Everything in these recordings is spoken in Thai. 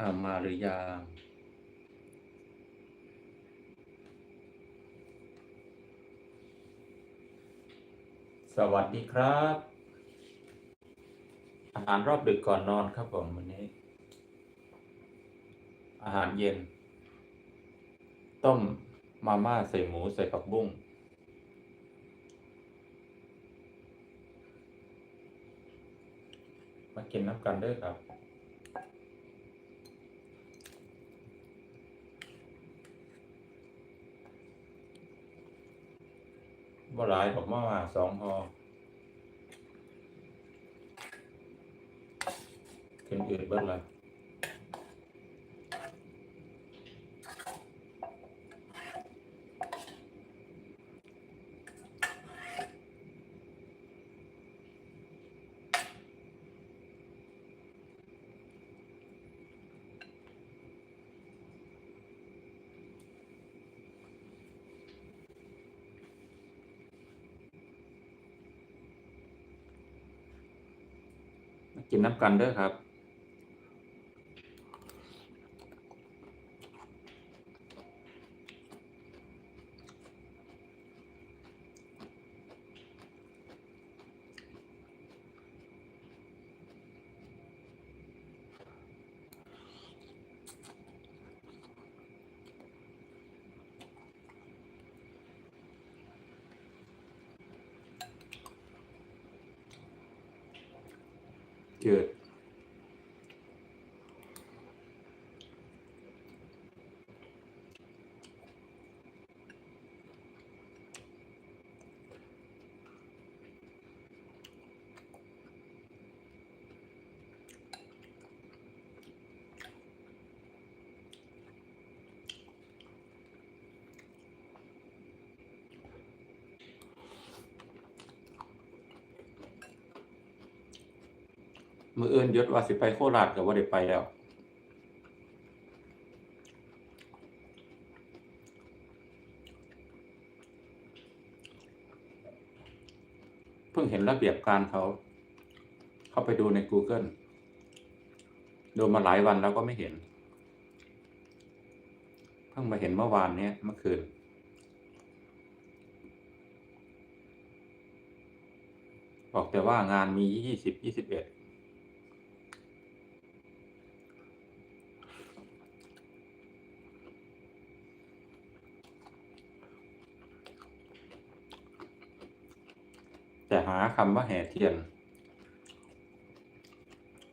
อามาหรือยังสวัสดีครับ อาหารรอบดึกก่อนนอนครับผมวันนี้ อาหารเย็น ต้มมาม่าใส่หมูใส่ผักบุ้งมากินน้ำกันด้อครับ บ่หลายผมว่าสองหอขึ้นอืดเบิดละ กินน้ำกันเด้อครับ เกิด มืออื่นยศว่าสิไปโคราชกับว่าได้ไปแล้ว เพิ่งเห็นระเบียบการเขา เข้าไปดูใน Google ดูมาหลายวันแล้วก็ไม่เห็น เพิ่งมาเห็นเมื่อวานเนี้ยเมื่อคืนบอกแต่ว่างานมียี่สิบยี่สิบเอ็ด แต่ หาคำว่าแห่เทียน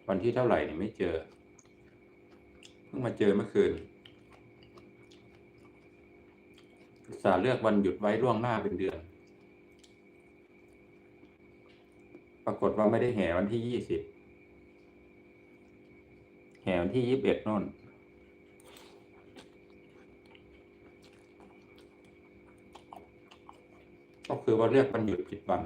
วันที่เท่าไหร่เนี่ยไม่เจอ เพิ่งมาเจอเมื่อคืนอุตส่าห์เลือกวันหยุดไว้ล่วงหน้าเป็นเดือน ปรากฏว่าไม่ได้แห่วันที่ยี่สิบแห่วันที่ยี่สิบเอ็ดน่นก็คือว่าเลือกวันหยุดผิดวัน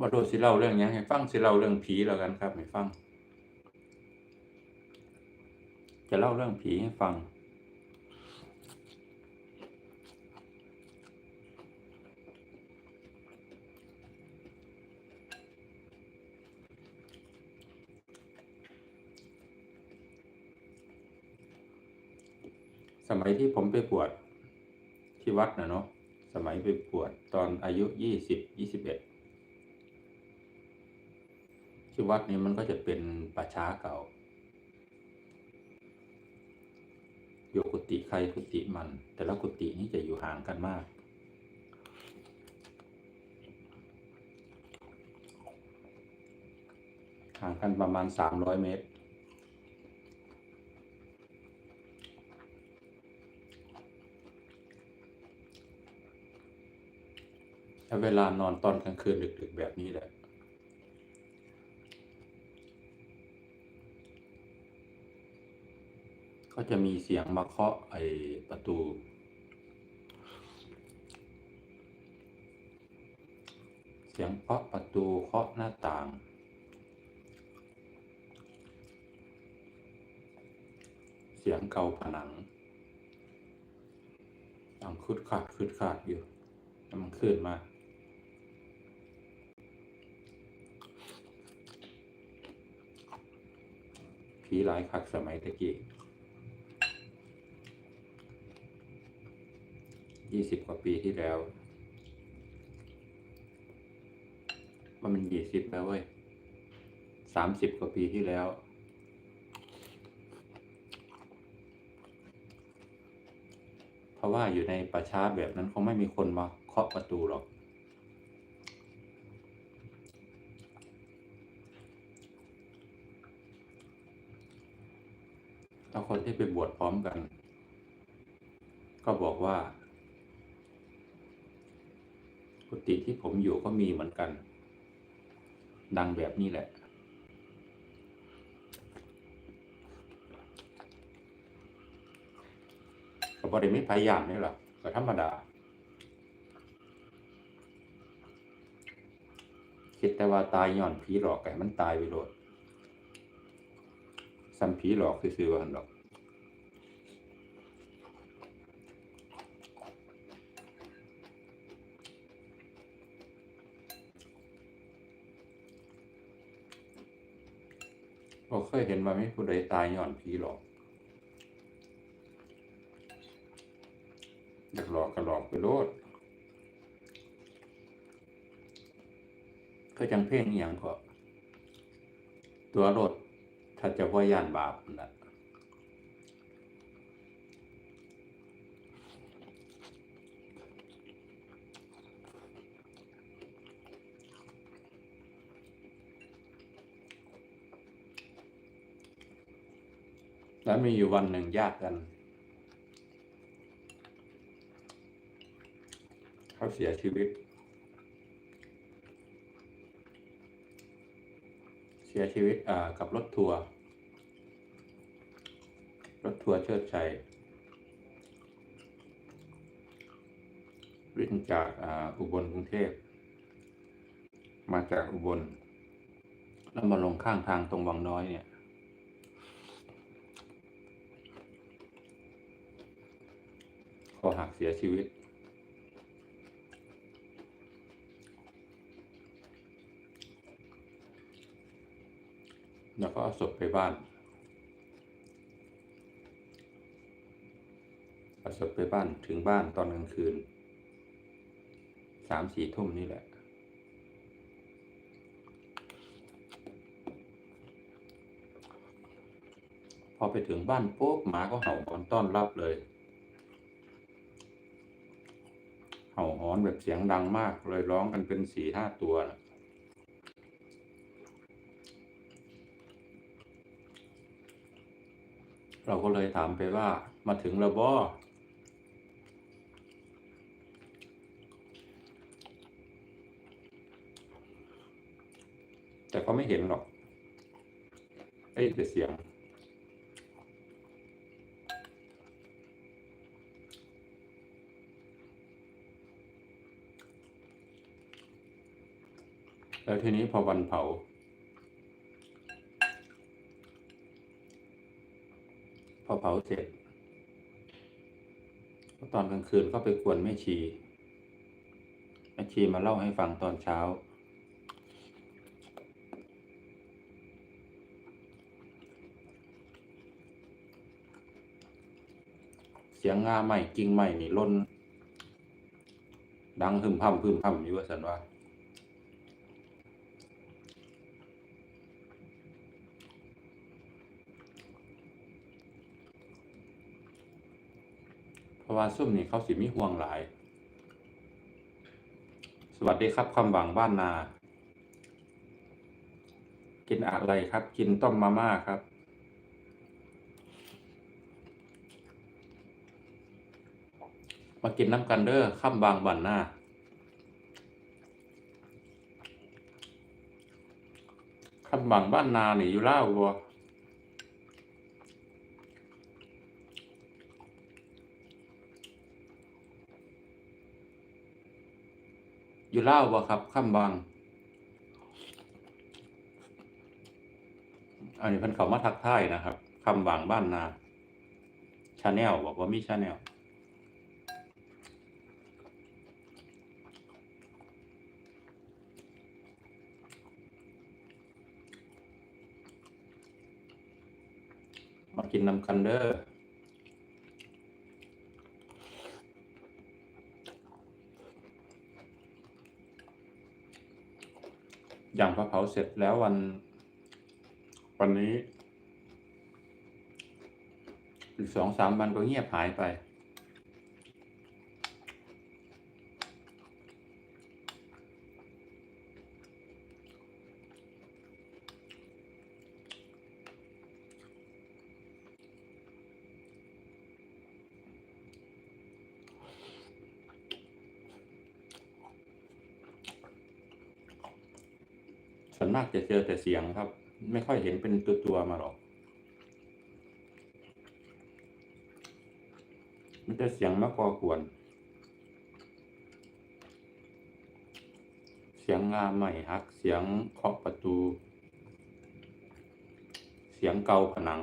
มาดูสิเล่าเรื่องหยังให้ฟังสิเล่าเรื่องผีแล้วกันครับให้ฟัง จะเล่าเรื่องผีให้ฟัง สมัยที่ผมไปบวชที่วัดนะเนาะสมัยไปบวชตอนอายุยี่สิบยี่สิบเอ็ด ที่วัดนี้มันก็จะเป็นป่าช้าเก่าอยู่กุฏิใครกุฏิมัน แต่ละกุฏินี้จะอยู่ห่างกันมาก ห่างกันประมาณสามร้อยเมตรแล้วเวลานอนตอนกลางคืนดึกๆแบบนี้แหละ ก็จะมีเสียงมาเคาะไอประตู เสียงเคาะประตูเคาะหน้าต่าง เสียงเกาผนังดังคืดขาดคืดขาดอยู่แล้วมันขึ้นมาผีหลายคักสมัยตะกี้ ยี่สิบกว่าปีที่แล้ว ว่ามันยี่สิบแล้วเว้ยสามสิบกว่าปีที่แล้ว เพราะว่าอยู่ในประชาแบบนั้นคงไม่มีคนมาเคาะประตูหรอกแล้วคนที่ไปบวชพร้อมกัน ก็บอกว่า กุฏิที่ผมอยู่ก็มีเหมือนกัน ดังแบบนี้แหละ ก็บริม่พยายามนี่หรอก็ธรรมดา คิดแต่ว่าตายย่อนผีหลอกไก่มันตายไปโลดซ้ำผีหลอกคือซื้อๆว่าหั่นดอก เราเคยเห็นว่าไม่ผู้ใดตายย่อนผีหลอกอยากหลอกก็หลอกไปโลดก็จังเพ่งอย่างก็ ตัวรถถ้าจะว่าย่านบาปนั่นแหละ แล้วมีอยู่วันหนึ่งญาติกัน เขาเสียชีวิต เสียชีวิตกับรถทัวร์รถทัวร์เชิดชัยวิ่งจากอ,อุบลกรุงเทพ มาจากอุบล แล้วมาลงข้างทางตรงวังน้อยเนี่ย ก็หักเสียชีวิต แล้วก็เอาศพไปบ้านเอาศพไปบ้านถึงบ้านตอนกลางคืนสามสี่ทุ่มนี่แหละพอไปถึงบ้านปุ๊บหมาก็เห่าหอนต้อนรับเลย เห่าหอนแบบเสียงดังมากเลยร้องกันเป็นสี่ห้าตัวนะเราก็เลยถามไปว่ามาถึงแล้วบ่แต่ก็ไม่เห็นหรอก เอ้ยแต่เสียง แล้วทีนี้พอวันเผา พอเผาเสร็จตอนกลางคืนก็ไปกวนแม่ชีแม่ชีมาเล่าให้ฟังตอนเช้า เสียงงาใหม่กิ่งใหม่นี่ล่นดังหึมพำพึมพำอยู่ว่าสันว่า ราะว่าซุ่มนี่เขาสิมีห่วงหลาย สวัสดีครับความหวังบ้านนา กินอะไรครับ กินต้มมาม่าครับ มากินน้ำกันเด้อข้ามบางบันหน้าข้ามบางบ้านนานี่อยู่ล่าวบัว อยู่ล่าวบ่ครับคำบังอันนี้เพิ่นเขามาทักทายนะครับคำบังบ้านนาชาแนลบอกว่ามีชาแนลมากินน้ำคันเดอร์ อย่างพอเผาเสร็จแล้ววัน วันนี้อีกสองสามวันก็เงียบหายไป ส่ วนมากจะเจอแต่เสียงครับ ไม่ค่อยเห็นเป็นตัวตัวๆมาหรอก มันจะเสียงมากกว่ากวน เสียงงาใหม่ฮัก เสียงเคาะประตู เสียงเกาผนัง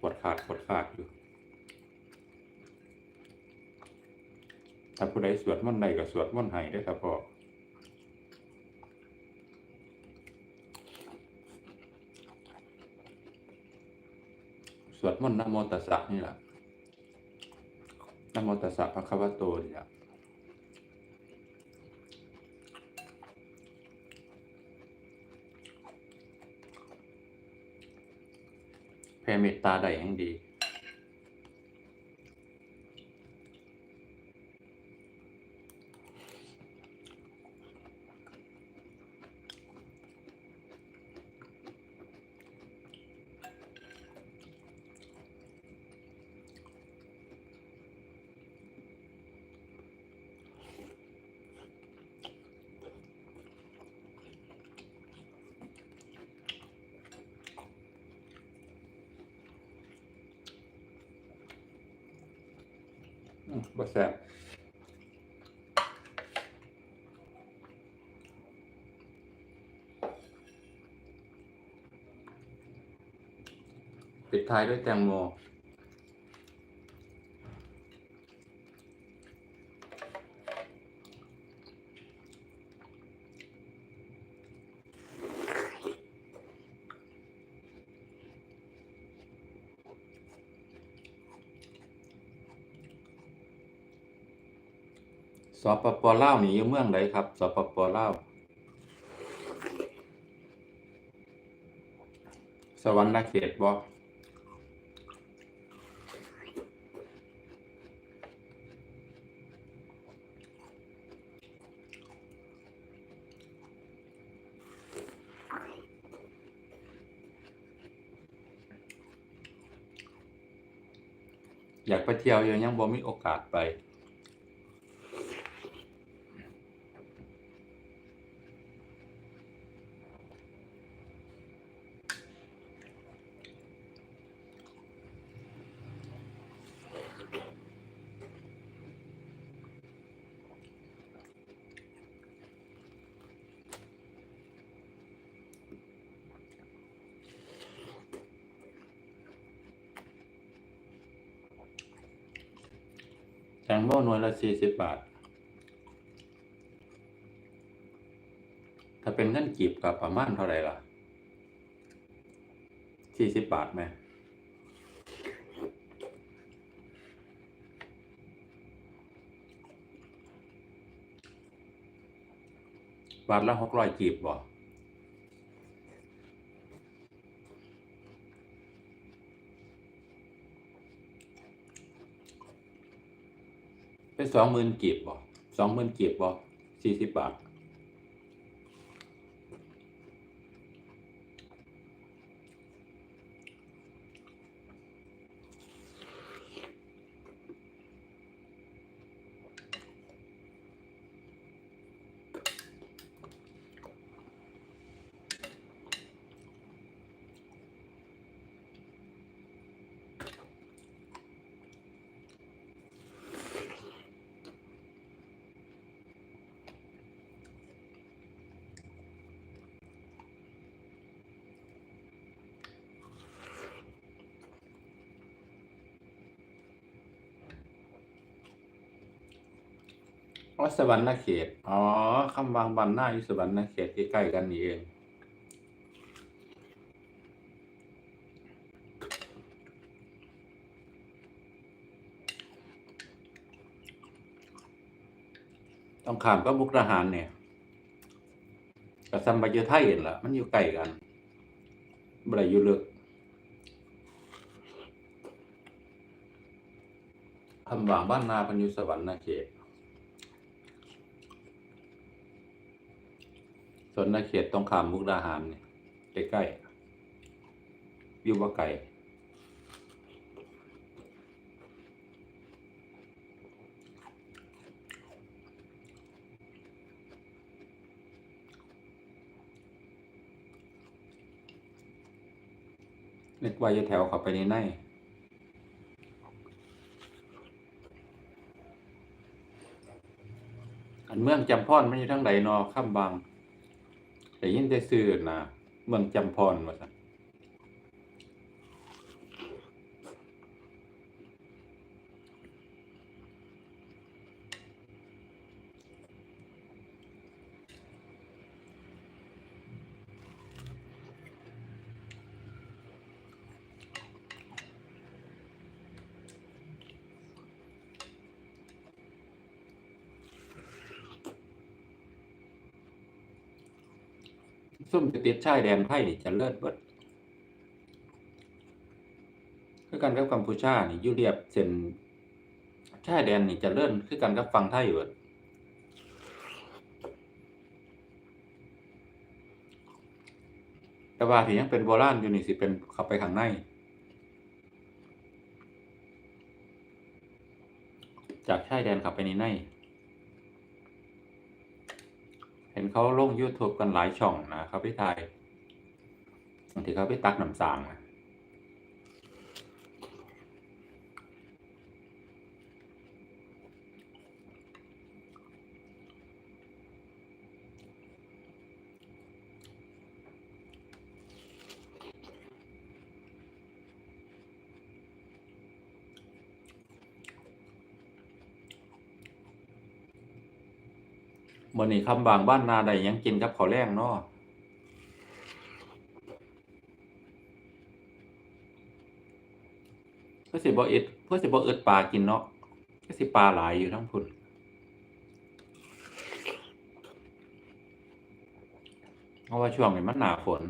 กดขาดกดขาดอยู่ถ้าผู้ใดสวดมนต์ใดก็สวดมนต์ให้ได้ครับพ่อ ส วดมนต์นโมตัสสะนี่แหละนโมตัสสะพระคัมภีโตนี่แหละแผ่เมตตาได้แห่งดี อืม บ่แซ่บปิดท้ายด้วยแตงโม ปปลาวนี่อยู่เมืองใดครับสปปลาวสวรรณเขตบ่อยากไปเที่ยวยู่ยังบ่มีโอกาสไป งโมหน่วยละสี่สิบบาท ถ้าเป็นเงินกีบกับประมาณเท่าไหร่ล่ะสี่สิบบาทไหมบาทละหกร้อยกีบบ่ เป็นสองหมื่นกีบบ่สองหมื่นกีบบ่สี่สิบบาท อ อ๋อสวรรณเขต อ๋อคำวางบันหน้าอยู่สวรรณเขตใกล้ๆกันนี่เอง ต้องขามก็มุกดาหารเนี่ยกับซัมบายูไทยเห็นละมันอยู่ใกล้กันบรอยู่ลึกคำวางบ้านนาพันอยุสวรรณเขต ส่วนนาเขตตรงขามมุกดาหารเนี่ยใกล้ๆอยู่ว่าไกลนึกว่าจะแถวเขาไปในในอันเมืองจำพรมันอยู่ทั้งใดนอข้ามบาง แต่ยินได้ซื้อนะเมืองจำพรว่าซั่น ซุ่มจะติดชายแดนไพ่นี่จะเลิศเบิดคือกันกับกัมพูชานี่อยู่เรียบเส้นชายแดนนี่จะเลื่อนคือกันกับฝั่งไทยเบิดแต่ว่าที่ยังเป็นโบราณอยู่นี่สิเป็นเข้าไปข้างในจากชายแดนเข้าไปในใน เห็นเขาลง YouTube กันหลายช่องนะเขาไปถ่ายบางทีเขาไปตักน้ำสางนะ มื่อนี้คำบางบ้านนาใดยังกินกับข้าวแรงเนาะเพื่อสิบ่อึดเพื่อสิบ่อึดปลากินเนาะก็สิปลาหลายอยู่ทั้งพุ่นเพราะว่าช่วงนี้มันหนาฝน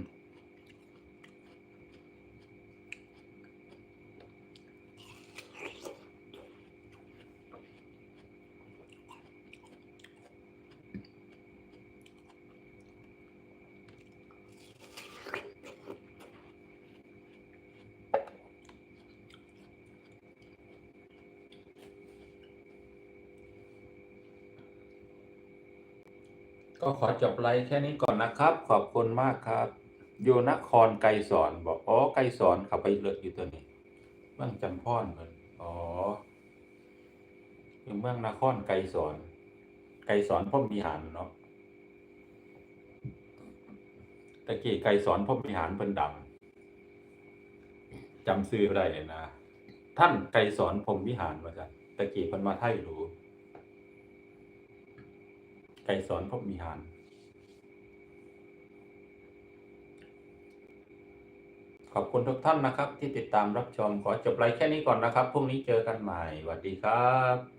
ก็ ขอจบไลฟ์แค่นี้ก่อนนะครับ ขอบคุณมากครับ อยู่นครไกรสอนบอกอ๋อไกรสอนขับไปเลือกอยู่ตัวนี้ เมืองจำพอนเหมือนอ๋ออยู่เมืองนครไกรสอน ไกรสอนพ่อมวิหารเนาะตะกี้ไกรสอนพ่อมวิหารเพิ่นดังจำซื้อได้เลยนะท่านไกรสอนพรมวิหารว่าซั่นตะกี้เพิ่นมาไทยรู้ ไกรสอนพบมีหาร ขอบคุณทุกท่านนะครับ ที่ติดตามรับชมขอจบไลฟ์แค่นี้ก่อนนะครับพรุ่งนี้เจอกันใหม่สวัสดีครับ